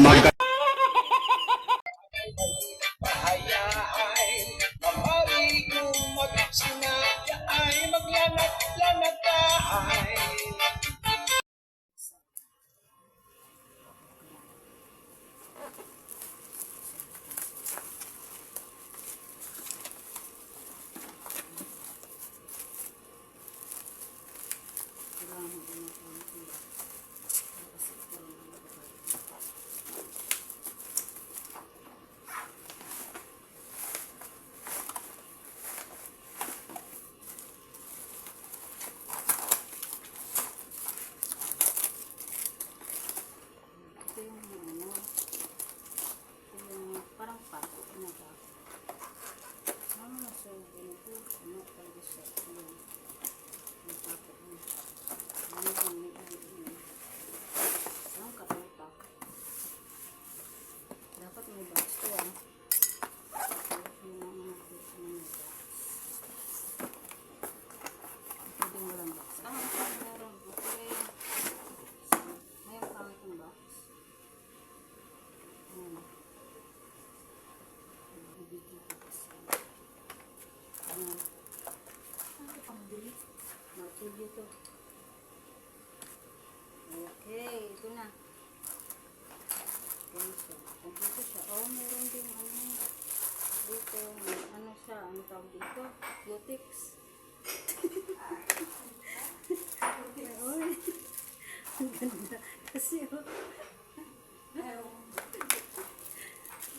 My dito. Okay, ito na. Siya. Kompleto siya. Oh, meron din ano. Dito, ano siya, ano tawag dito? Ay, ang ganda. Kasi, oh. Ay,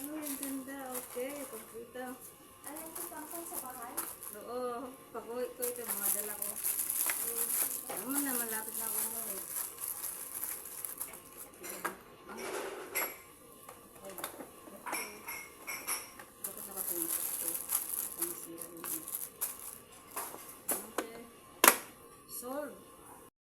ang ganda. Okay, kompleto. Alam ko pangkon sa bahay. Oo, pag-uwi ko ito, mga dala ko. Tama na, malapit na ako umuwi.